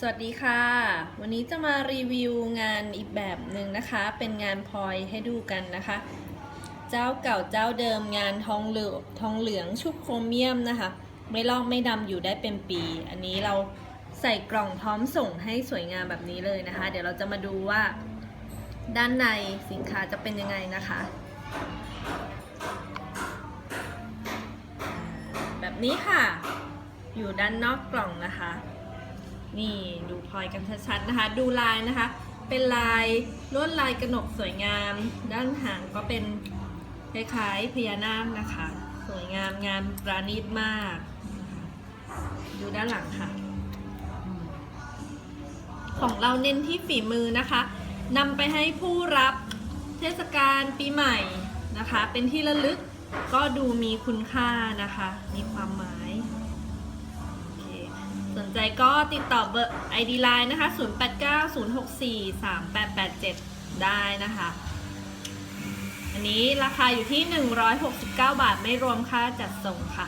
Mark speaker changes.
Speaker 1: สวัสดีค่ะ วันนี้จะมารีวิวงานอีกแบบหนึ่งนะคะ เป็นงานพลอยให้ดูกันนะคะ เจ้าเก่าเจ้าเดิมงานทองเหลืองทองเหลืองชุบโครเมียมนะคะ ไม่ลอกไม่ดำอยู่ได้เป็นปี อันนี้เราใส่กล่องพร้อมส่งให้สวยงามแบบนี้เลยนะคะ เดี๋ยวเราจะมาดูว่า ด้านในสินค้าจะเป็นยังไงนะคะ แบบนี้ค่ะ อยู่ด้านนอกกล่องนะคะ นี่ดูพลอยกันชัดๆนะคะ ดูลายนะคะ เป็นลายลวดลายกระหนกสวยงาม ด้านหางก็เป็นคล้ายๆพญานาคนะคะ สวยงามงานประณีตมาก ดูด้านหลังค่ะ ของเราเน้นที่ฝีมือนะคะนำไปให้ผู้รับเทศกาลปีใหม่นะคะ เป็นที่ระลึกก็ดูมีคุณค่านะคะ มีความหมาย ใจก็ติดต่อเบอร์ ID Line นะคะ 0890643887 ได้นะคะ อันนี้ราคาอยู่ที่ 169 บาทไม่รวมค่าจัดส่งค่ะ